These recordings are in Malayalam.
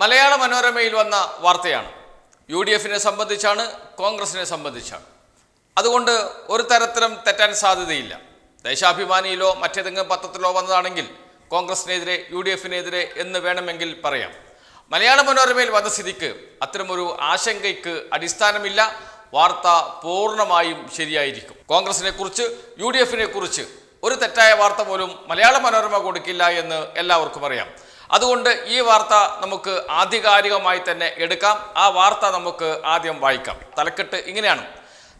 മലയാള മനോരമയിൽ വന്ന വാർത്തയാണ്. യു ഡി എഫിനെ സംബന്ധിച്ചാണ് കോൺഗ്രസിനെ സംബന്ധിച്ചാണ്. അതുകൊണ്ട് ഒരു തരത്തിലും തെറ്റാൻ സാധ്യതയില്ല. ദേശാഭിമാനിയിലോ മറ്റേതെങ്കിലും പത്രത്തിലോ വന്നതാണെങ്കിൽ കോൺഗ്രസിനെതിരെ യു ഡി എഫിനെതിരെ എന്ന് വേണമെങ്കിൽ പറയാം. മലയാള മനോരമയിൽ വന്ന സ്ഥിതിക്ക് അത്തരമൊരു ആശങ്കയ്ക്ക് അടിസ്ഥാനമില്ല. വാർത്ത പൂർണമായും ശരിയായിരിക്കും. കോൺഗ്രസിനെ കുറിച്ച് യു ഡി എഫിനെ കുറിച്ച് ഒരു തെറ്റായ വാർത്ത പോലും മലയാള മനോരമ കൊടുക്കില്ല എന്ന് എല്ലാവർക്കും അറിയാം. അതുകൊണ്ട് ഈ വാർത്ത നമുക്ക് ആധികാരികമായി തന്നെ എടുക്കാം. ആ വാർത്ത നമുക്ക് ആദ്യം വായിക്കാം. തലക്കെട്ട് ഇങ്ങനെയാണ്.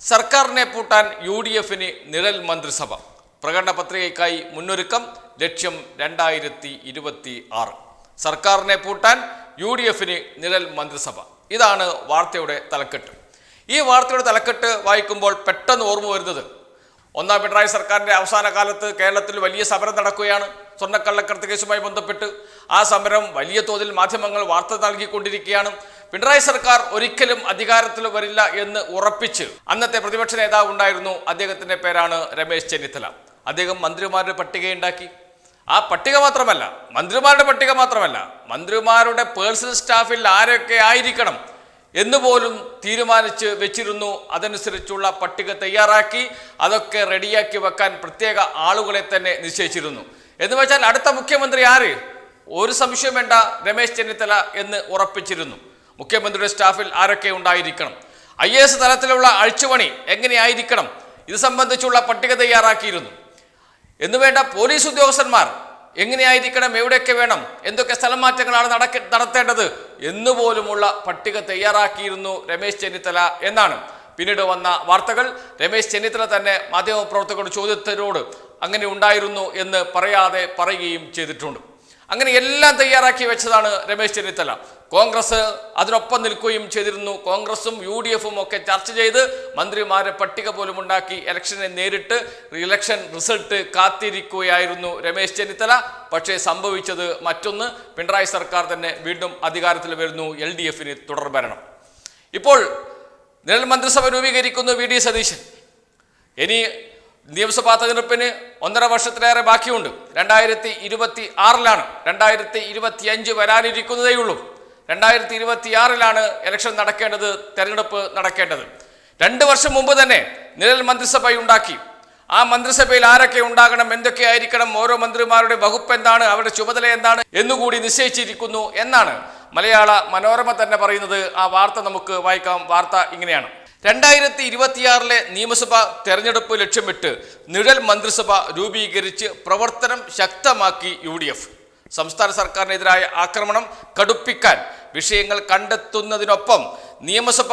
സർക്കാരിനെ പൂട്ടാൻ യു ഡി എഫിന് നിഴൽ മന്ത്രിസഭ. പ്രകടന പത്രികയ്ക്കായി മുന്നൊരുക്കം. ലക്ഷ്യം രണ്ടായിരത്തി ഇരുപത്തി ആറ് സർക്കാരിനെ പൂട്ടാൻ യു ഡി എഫിന് നിഴൽ മന്ത്രിസഭ. ഇതാണ് വാർത്തയുടെ തലക്കെട്ട്. ഈ വാർത്തയുടെ തലക്കെട്ട് വായിക്കുമ്പോൾ പെട്ടെന്ന് ഓർമ്മ വരുന്നത് ഒന്നാം പിണറായി സർക്കാരിന്റെ അവസാന കാലത്ത് കേരളത്തിൽ വലിയ സമരം നടക്കുകയാണ്. സ്വർണക്കള്ളക്കടത്ത് കേസുമായി ബന്ധപ്പെട്ട് ആ സമരം വലിയ തോതിൽ മാധ്യമങ്ങൾ വാർത്ത നൽകിക്കൊണ്ടിരിക്കുകയാണ്. പിണറായി സർക്കാർ ഒരിക്കലും അധികാരത്തിൽ വരില്ല എന്ന് ഉറപ്പിച്ച് അന്നത്തെ പ്രതിപക്ഷ നേതാവ് ഉണ്ടായിരുന്നു. അദ്ദേഹത്തിന്റെ പേരാണ് രമേശ് ചെന്നിത്തല. അദ്ദേഹം മന്ത്രിമാരുടെ പട്ടികയുണ്ടാക്കി. ആ പട്ടിക മാത്രമല്ല മന്ത്രിമാരുടെ പട്ടിക മാത്രമല്ല മന്ത്രിമാരുടെ പേഴ്സണൽ സ്റ്റാഫിൽ ആരൊക്കെ ആയിരിക്കണം എന്ന് പോലും തീരുമാനിച്ച് വെച്ചിരുന്നു. അതനുസരിച്ചുള്ള പട്ടിക തയ്യാറാക്കി അതൊക്കെ റെഡിയാക്കി വെക്കാൻ പ്രത്യേക ആളുകളെ തന്നെ നിശ്ചയിച്ചിരുന്നു. എന്ന് വെച്ചാൽ അടുത്ത മുഖ്യമന്ത്രി ആര്? ഒരു സംശയം വേണ്ട രമേശ് ചെന്നിത്തല എന്ന് ഉറപ്പിച്ചിരുന്നു. മുഖ്യമന്ത്രിയുടെ സ്റ്റാഫിൽ ആരൊക്കെ ഉണ്ടായിരിക്കണം? ഐ എസ് തലത്തിലുള്ള അഴിച്ചുപണി എങ്ങനെയായിരിക്കണം? ഇത് സംബന്ധിച്ചുള്ള പട്ടിക തയ്യാറാക്കിയിരുന്നു. എന്നുവേണ്ട പോലീസ് ഉദ്യോഗസ്ഥന്മാർ എങ്ങനെയായിരിക്കണം എവിടെയൊക്കെ വേണം എന്തൊക്കെ സ്ഥലം മാറ്റങ്ങളാണ് നടക്ക നടത്തേണ്ടത് എന്നുപോലുമുള്ള പട്ടിക തയ്യാറാക്കിയിരുന്നു രമേശ് ചെന്നിത്തല എന്നാണ് പിന്നീട് വന്ന വാർത്തകൾ. രമേശ് ചെന്നിത്തല തന്നെ മാധ്യമപ്രവർത്തകരുടെ ചോദ്യത്തിനോട് അങ്ങനെ ഉണ്ടായിരുന്നു എന്ന് പറയാതെ പറയുകയും ചെയ്തിട്ടുണ്ട്. അങ്ങനെ എല്ലാം തയ്യാറാക്കി വെച്ചതാണ് രമേശ് ചെന്നിത്തല. കോൺഗ്രസ് അതിനൊപ്പം നിൽക്കുകയും ചെയ്തിരുന്നു. കോൺഗ്രസും യു ഡി എഫും ഒക്കെ ചർച്ച ചെയ്ത് മന്ത്രിമാരെ പട്ടിക പോലും ഉണ്ടാക്കി ഇലക്ഷനെ നേരിട്ട് ഇലക്ഷൻ റിസൾട്ട് കാത്തിരിക്കുകയായിരുന്നു രമേശ് ചെന്നിത്തല. പക്ഷേ സംഭവിച്ചത് മറ്റൊന്ന്. പിണറായി സർക്കാർ തന്നെ വീണ്ടും അധികാരത്തിൽ വരുന്നു. എൽ ഡി എഫിന് തുടർഭരണം ഇപ്പോൾ നിഴൽ മന്ത്രിസഭ രൂപീകരിക്കുന്നു വി ഡി സതീശൻ. ഇനി നിയമസഭാ തെരഞ്ഞെടുപ്പിന് ഒന്നര വർഷത്തിലേറെ ബാക്കിയുണ്ട്. രണ്ടായിരത്തി ഇരുപത്തി ആറിലാണ് രണ്ടായിരത്തി ഇരുപത്തി അഞ്ച് വരാനിരിക്കുന്നതേയുള്ളൂ. രണ്ടായിരത്തി ഇരുപത്തി ആറിലാണ് ഇലക്ഷൻ നടക്കേണ്ടത് തെരഞ്ഞെടുപ്പ് നടക്കേണ്ടത്. രണ്ട് വർഷം മുമ്പ് തന്നെ നിഴൽ മന്ത്രിസഭ ഉണ്ടാക്കി. ആ മന്ത്രിസഭയിൽ ആരൊക്കെ ഉണ്ടാകണം എന്തൊക്കെ ആയിരിക്കണം ഓരോ മന്ത്രിമാരുടെ വകുപ്പ് എന്താണ് അവരുടെ ചുമതല എന്താണ് എന്നുകൂടി നിശ്ചയിച്ചിരിക്കുന്നു എന്നാണ് മലയാള മനോരമ തന്നെ പറയുന്നത്. ആ വാർത്ത നമുക്ക് വായിക്കാം. വാർത്ത ഇങ്ങനെയാണ്. രണ്ടായിരത്തി ഇരുപത്തിയാറിലെ നിയമസഭാ തെരഞ്ഞെടുപ്പ് ലക്ഷ്യമിട്ട് നിഴൽ മന്ത്രിസഭ രൂപീകരിച്ച് പ്രവർത്തനം ശക്തമാക്കി യു ഡി എഫ് സംസ്ഥാന സർക്കാരിനെതിരായ ആക്രമണം കടുപ്പിക്കാൻ വിഷയങ്ങൾ കണ്ടെത്തുന്നതിനൊപ്പം നിയമസഭ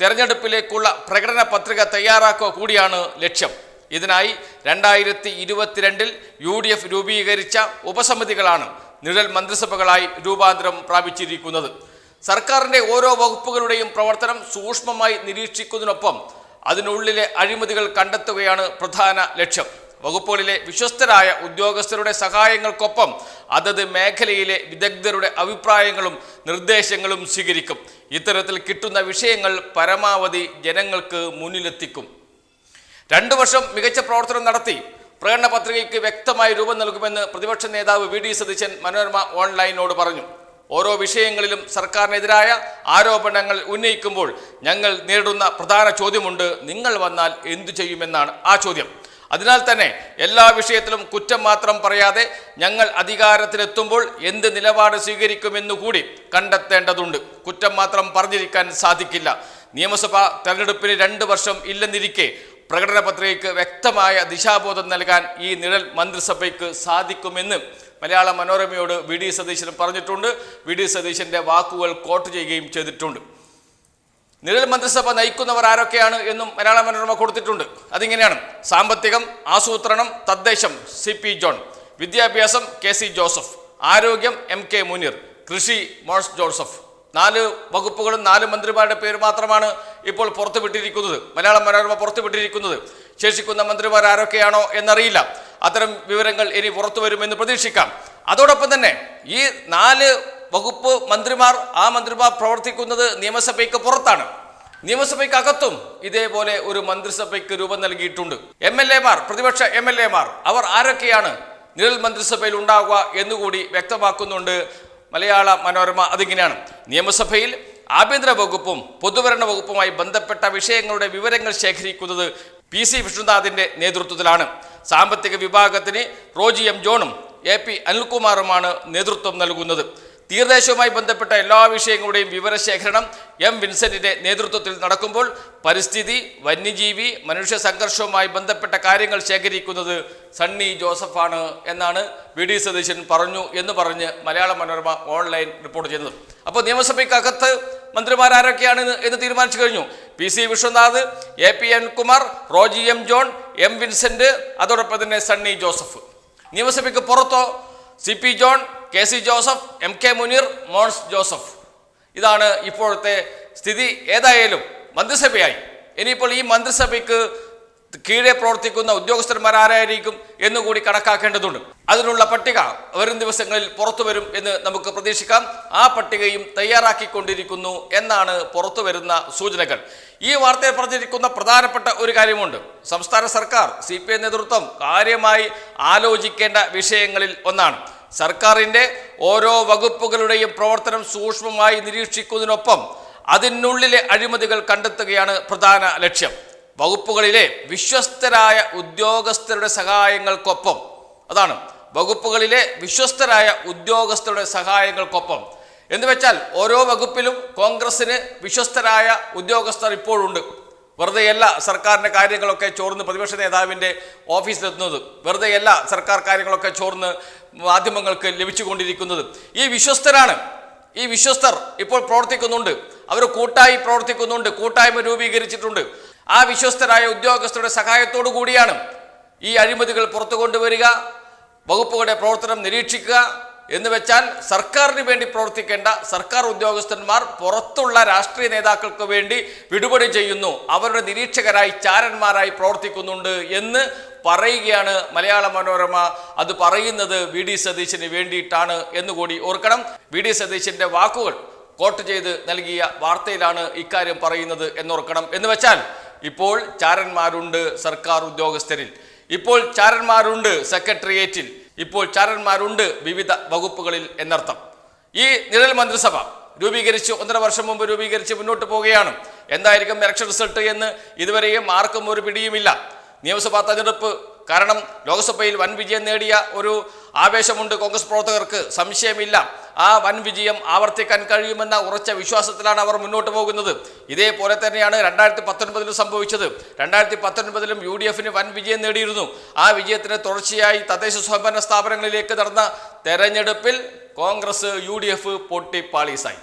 തെരഞ്ഞെടുപ്പിലേക്കുള്ള പ്രകടന പത്രിക തയ്യാറാക്കുക കൂടിയാണ് ലക്ഷ്യം. ഇതിനായി രണ്ടായിരത്തി ഇരുപത്തിരണ്ടിൽ യു ഡി എഫ് രൂപീകരിച്ച ഉപസമിതികളാണ് നിഴൽ മന്ത്രിസഭകളായി രൂപാന്തരം പ്രാപിച്ചിരിക്കുന്നത്. സർക്കാരിന്റെ ഓരോ വകുപ്പുകളുടെയും പ്രവർത്തനം സൂക്ഷ്മമായി നിരീക്ഷിക്കുന്നതിനൊപ്പം അതിനുള്ളിലെ അഴിമതികൾ കണ്ടെത്തുകയാണ് പ്രധാന ലക്ഷ്യം. വകുപ്പുകളിലെ വിശ്വസ്തരായ ഉദ്യോഗസ്ഥരുടെ സഹായങ്ങൾക്കൊപ്പം അതത് മേഖലയിലെ വിദഗ്ധരുടെ അഭിപ്രായങ്ങളും നിർദ്ദേശങ്ങളും സ്വീകരിക്കും. ഇത്തരത്തിൽ കിട്ടുന്ന വിഷയങ്ങൾ പരമാവധി ജനങ്ങൾക്ക് മുന്നിലെത്തിക്കും. രണ്ടു വർഷം മികച്ച പ്രവർത്തനം നടത്തി പ്രകടന പത്രികയ്ക്ക് വ്യക്തമായ രൂപം നൽകുമെന്ന് പ്രതിപക്ഷ നേതാവ് വി ഡി സതീശൻ മനോരമ ഓൺലൈനോട് പറഞ്ഞു. ഓരോ വിഷയങ്ങളിലും സർക്കാരിനെതിരായ ആരോപണങ്ങൾ ഉന്നയിക്കുമ്പോൾ ഞങ്ങൾ നേരിടുന്ന പ്രധാന ചോദ്യമുണ്ട്. നിങ്ങൾ വന്നാൽ എന്തു ചെയ്യുമെന്നാണ് ആ ചോദ്യം. അതിനാൽ തന്നെ എല്ലാ വിഷയത്തിലും കുറ്റം മാത്രം പറയാതെ ഞങ്ങൾ അധികാരത്തിലെത്തുമ്പോൾ എന്ത് നിലപാട് സ്വീകരിക്കുമെന്നു കൂടി കണ്ടെത്തേണ്ടതുണ്ട്. കുറ്റം മാത്രം പറഞ്ഞിരിക്കാൻ സാധിക്കില്ല. നിയമസഭാ തെരഞ്ഞെടുപ്പിന് രണ്ട് വർഷം ഇല്ലെന്നിരിക്കെ പ്രകടന പത്രികയ്ക്ക് വ്യക്തമായ ദിശാബോധം നൽകാൻ ഈ നിഴൽ മന്ത്രിസഭയ്ക്ക് സാധിക്കുമെന്ന് മലയാള മനോരമയോട് വി ഡി സതീശൻ പറഞ്ഞിട്ടുണ്ട്. വി ഡി സതീശന്റെ വാക്കുകൾ കോട്ട് ചെയ്യുകയും ചെയ്തിട്ടുണ്ട്. നിഴൽ മന്ത്രിസഭ നയിക്കുന്നവർ ആരൊക്കെയാണ് എന്നും മലയാള മനോരമ കൊടുത്തിട്ടുണ്ട്. അതിങ്ങനെയാണ്. സാമ്പത്തികം ആസൂത്രണം തദ്ദേശം സി പി ജോൺ. വിദ്യാഭ്യാസം കെ സി ജോസഫ്. ആരോഗ്യം എം കെ മുനീർ. കൃഷി മോൺസ് ജോസഫ്. നാല് വകുപ്പുകളും നാല് മന്ത്രിമാരുടെ പേര് മാത്രമാണ് ഇപ്പോൾ പുറത്തുവിട്ടിരിക്കുന്നത്. മലയാള മനോരമ പുറത്തുവിട്ടിരിക്കുന്നത്. ശേഷിക്കുന്ന മന്ത്രിമാർ ആരൊക്കെയാണോ എന്നറിയില്ല. അത്തരം വിവരങ്ങൾ ഇനി പുറത്തു വരുമെന്ന് പ്രതീക്ഷിക്കാം. അതോടൊപ്പം തന്നെ ഈ നാല് വകുപ്പ് മന്ത്രിമാർ ആ മന്ത്രിമാർ പ്രവർത്തിക്കുന്നത് നിയമസഭയ്ക്ക് പുറത്താണ്. നിയമസഭയ്ക്ക് അകത്തും ഇതേപോലെ ഒരു മന്ത്രിസഭയ്ക്ക് രൂപം നൽകിയിട്ടുണ്ട്. എം എൽ എമാർ പ്രതിപക്ഷ എം എൽ എമാർ അവർ ആരൊക്കെയാണ് നിഴൽ മന്ത്രിസഭയിൽ ഉണ്ടാവുക എന്നുകൂടി വ്യക്തമാക്കുന്നുണ്ട് മലയാള മനോരമ അതിങ്ങനെയാണ്. നിയമസഭയിൽ ആഭ്യന്തര വകുപ്പും പൊതുഭരണ വകുപ്പുമായി ബന്ധപ്പെട്ട വിഷയങ്ങളുടെ വിവരങ്ങൾ ശേഖരിക്കുന്നത് പി സി വിഷ്ണുനാഥിന്റെ നേതൃത്വത്തിലാണ്. സാമ്പത്തിക വിഭാഗത്തിന് റോജി എം ജോണും എ പി അനിൽകുമാറുമാണ് നേതൃത്വം നൽകുന്നത്. തീരദേശവുമായി ബന്ധപ്പെട്ട എല്ലാ വിഷയങ്ങളുടെയും വിവരശേഖരണം എം വിൻസെന്റിന്റെ നേതൃത്വത്തിൽ നടക്കുമ്പോൾ പരിസ്ഥിതി വന്യജീവി മനുഷ്യ സംഘർഷവുമായി ബന്ധപ്പെട്ട കാര്യങ്ങൾ ശേഖരിക്കുന്നത് സണ്ണി ജോസഫാണ് എന്നാണ് വി ഡി സതീശൻ പറഞ്ഞു എന്ന് പറഞ്ഞ് മലയാള മനോരമ ഓൺലൈൻ റിപ്പോർട്ട് ചെയ്തത്. അപ്പോൾ നിയമസഭയ്ക്കകത്ത് മന്ത്രിമാരാരൊക്കെയാണ് എന്ന് എന്ന് തീരുമാനിച്ചു കഴിഞ്ഞു. P C Vishwanath A P Kumar Roji M John M Vincent അതോടൊപ്പം തന്നെ സണ്ണി ജോസഫ്. നിയമസഭയ്ക്ക് പുറത്തോ C P John K C Joseph M K Muneer Mons Joseph. ഇതാണ് ഇപ്പോഴത്തെ സ്ഥിതി. ഏതായാലും മന്ത്രിസഭയായി. ഇനിയിപ്പോൾ ഈ മന്ത്രിസഭയ്ക്ക് കീഴെ പ്രവർത്തിക്കുന്ന ഉദ്യോഗസ്ഥന്മാർ ആരായിരിക്കും എന്നുകൂടി കണക്കാക്കേണ്ടതുണ്ട്. അതിനുള്ള പട്ടിക വരും ദിവസങ്ങളിൽ പുറത്തു വരും എന്ന് നമുക്ക് പ്രതീക്ഷിക്കാം. ആ പട്ടികയും തയ്യാറാക്കിക്കൊണ്ടിരിക്കുന്നു എന്നാണ് പുറത്തു വരുന്ന സൂചനകൾ. ഈ വാർത്തയിൽ പറഞ്ഞിരിക്കുന്ന പ്രധാനപ്പെട്ട ഒരു കാര്യമുണ്ട്. സംസ്ഥാന സർക്കാർ സി നേതൃത്വം കാര്യമായി ആലോചിക്കേണ്ട വിഷയങ്ങളിൽ ഒന്നാണ്. സർക്കാരിന്റെ ഓരോ വകുപ്പുകളുടെയും പ്രവർത്തനം സൂക്ഷ്മമായി നിരീക്ഷിക്കുന്നതിനൊപ്പം അതിനുള്ളിലെ അഴിമതികൾ കണ്ടെത്തുകയാണ് പ്രധാന ലക്ഷ്യം. വകുപ്പുകളിലെ വിശ്വസ്തരായ ഉദ്യോഗസ്ഥരുടെ സഹായങ്ങൾക്കൊപ്പം അതാണ് വകുപ്പുകളിലെ വിശ്വസ്തരായ ഉദ്യോഗസ്ഥരുടെ സഹായങ്ങൾക്കൊപ്പം. എന്ന് വെച്ചാൽ ഓരോ വകുപ്പിലും കോൺഗ്രസിന് വിശ്വസ്തരായ ഉദ്യോഗസ്ഥർ ഇപ്പോഴുണ്ട്. വെറുതെയല്ല സർക്കാരിന്റെ കാര്യങ്ങളൊക്കെ ചോർന്ന് പ്രതിപക്ഷ നേതാവിന്റെ ഓഫീസിലെത്തുന്നത്. വെറുതെയല്ല സർക്കാർ കാര്യങ്ങളൊക്കെ ചോർന്ന് മാധ്യമങ്ങൾക്ക് ലഭിച്ചുകൊണ്ടിരിക്കുന്നത്. ഈ വിശ്വസ്തരാണ്. ഈ വിശ്വസ്തർ ഇപ്പോൾ പ്രവർത്തിക്കുന്നുണ്ട്. അവർ കൂട്ടായി പ്രവർത്തിക്കുന്നുണ്ട്. കൂട്ടായ്മ രൂപീകരിച്ചിട്ടുണ്ട്. ആ വിശ്വസ്തരായ ഉദ്യോഗസ്ഥരുടെ സഹായത്തോടു കൂടിയാണ് ഈ അഴിമതികൾ പുറത്തു കൊണ്ടുവരിക വകുപ്പുകളുടെ പ്രവർത്തനം നിരീക്ഷിക്കുക എന്ന് വെച്ചാൽ സർക്കാരിന് വേണ്ടി പ്രവർത്തിക്കേണ്ട സർക്കാർ ഉദ്യോഗസ്ഥന്മാർ പുറത്തുള്ള രാഷ്ട്രീയ നേതാക്കൾക്ക് വേണ്ടി വിടുപടി ചെയ്യുന്നു. അവരുടെ നിരീക്ഷകരായി ചാരന്മാരായി പ്രവർത്തിക്കുന്നുണ്ട് എന്ന് പറയുകയാണ് മലയാള മനോരമ. അത് പറയുന്നത് വി ഡി സതീശന് വേണ്ടിയിട്ടാണ് എന്നുകൂടി ഓർക്കണം. വി ഡി സതീശന്റെ വാക്കുകൾ കോട്ട് ചെയ്ത് നൽകിയ വാർത്തയിലാണ് ഇക്കാര്യം പറയുന്നത് എന്നോർക്കണം. എന്ന് വെച്ചാൽ ഇപ്പോൾ ചാരന്മാരുണ്ട് സർക്കാർ ഉദ്യോഗസ്ഥരിൽ. ഇപ്പോൾ ചാരന്മാരുണ്ട് സെക്രട്ടേറിയറ്റിൽ. ഇപ്പോൾ ചാരന്മാരുണ്ട് വിവിധ വകുപ്പുകളിൽ എന്നർത്ഥം. ഈ നിഴൽ മന്ത്രിസഭ രൂപീകരിച്ച് ഒന്നര വർഷം മുമ്പ് രൂപീകരിച്ച് മുന്നോട്ട് പോവുകയാണ്. എന്തായിരിക്കും ഇലക്ഷൻ റിസൾട്ട് എന്ന് ഇതുവരെയും ആർക്കും ഒരു പിടിയുമില്ല. നിയമസഭാ തെരഞ്ഞെടുപ്പ് കാരണം ലോക്സഭയിൽ വൻ വിജയം നേടിയ ഒരു ആവേശമുണ്ട് കോൺഗ്രസ് പ്രവർത്തകർക്ക്. സംശയമില്ല. ആ വൻ വിജയം ആവർത്തിക്കാൻ കഴിയുമെന്ന ഉറച്ച വിശ്വാസത്തിലാണ് അവർ മുന്നോട്ട് പോകുന്നത്. ഇതേപോലെ തന്നെയാണ് രണ്ടായിരത്തി പത്തൊൻപതിലും സംഭവിച്ചത്. രണ്ടായിരത്തി പത്തൊൻപതിലും യു ഡി എഫിന് വൻ വിജയം നേടിയിരുന്നു. ആ വിജയത്തിന് തുടർച്ചയായി തദ്ദേശ സ്വയംഭരണ സ്ഥാപനങ്ങളിലേക്ക് നടന്ന തെരഞ്ഞെടുപ്പിൽ കോൺഗ്രസ് യു ഡി എഫ് പൊട്ടിപ്പാളീസായി.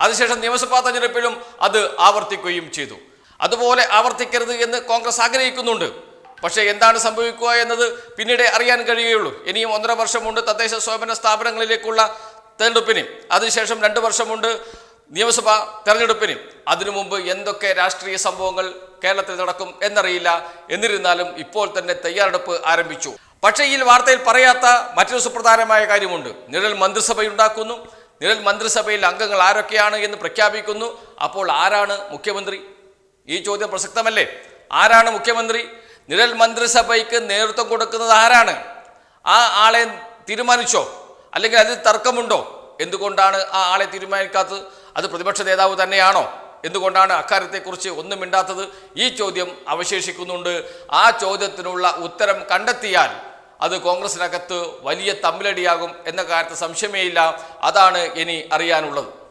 അതിനുശേഷം നിയമസഭാ തെരഞ്ഞെടുപ്പിലും അത് ആവർത്തിക്കുകയും ചെയ്തു. അതുപോലെ ആവർത്തിക്കരുത് എന്ന് കോൺഗ്രസ് ആഗ്രഹിക്കുന്നുണ്ട്. പക്ഷേ എന്താണ് സംഭവിക്കുക എന്നത് പിന്നീട് അറിയാൻ കഴിയുകയുള്ളൂ. ഇനിയും ഒന്നര വർഷമുണ്ട് തദ്ദേശ സ്വയംഭരണ സ്ഥാപനങ്ങളിലേക്കുള്ള തെരഞ്ഞെടുപ്പിന്. അതിനുശേഷം രണ്ട് വർഷമുണ്ട് നിയമസഭാ തെരഞ്ഞെടുപ്പിന്. അതിനു മുമ്പ് എന്തൊക്കെ രാഷ്ട്രീയ സംഭവങ്ങൾ കേരളത്തിൽ നടക്കും എന്നറിയില്ല. എന്നിരുന്നാലും ഇപ്പോൾ തന്നെ തയ്യാറെടുപ്പ് ആരംഭിച്ചു. പക്ഷേ ഈ വാർത്തയിൽ പറയാത്ത മറ്റൊരു സുപ്രധാനമായ കാര്യമുണ്ട്. നിഴൽ മന്ത്രിസഭയുണ്ടാക്കുന്നു. നിഴൽ മന്ത്രിസഭയിൽ അംഗങ്ങൾ ആരൊക്കെയാണ് എന്ന് പ്രഖ്യാപിക്കുന്നു. അപ്പോൾ ആരാണ് മുഖ്യമന്ത്രി? ഈ ചോദ്യം പ്രസക്തമല്ലേ? ആരാണ് മുഖ്യമന്ത്രി? നിഴൽ മന്ത്രിസഭയ്ക്ക് നേതൃത്വം കൊടുക്കുന്നത് ആരാണ്? ആ ആളെ തീരുമാനിച്ചോ? അല്ലെങ്കിൽ അതിൽ തർക്കമുണ്ടോ? എന്തുകൊണ്ടാണ് ആ ആളെ തീരുമാനിക്കാത്തത്? അത് പ്രതിപക്ഷ നേതാവ് തന്നെയാണോ? എന്തുകൊണ്ടാണ് അക്കാര്യത്തെക്കുറിച്ച് ഒന്നും മിണ്ടാത്തത്? ഈ ചോദ്യം അവശേഷിക്കുന്നുണ്ട്. ആ ചോദ്യത്തിനുള്ള ഉത്തരം കണ്ടെത്തിയാൽ അത് കോൺഗ്രസിനകത്ത് വലിയ തമ്മിലടിയാകും എന്ന കാര്യത്തിൽ സംശയമേയില്ല അതാണ് ഇനി അറിയാനുള്ളത്.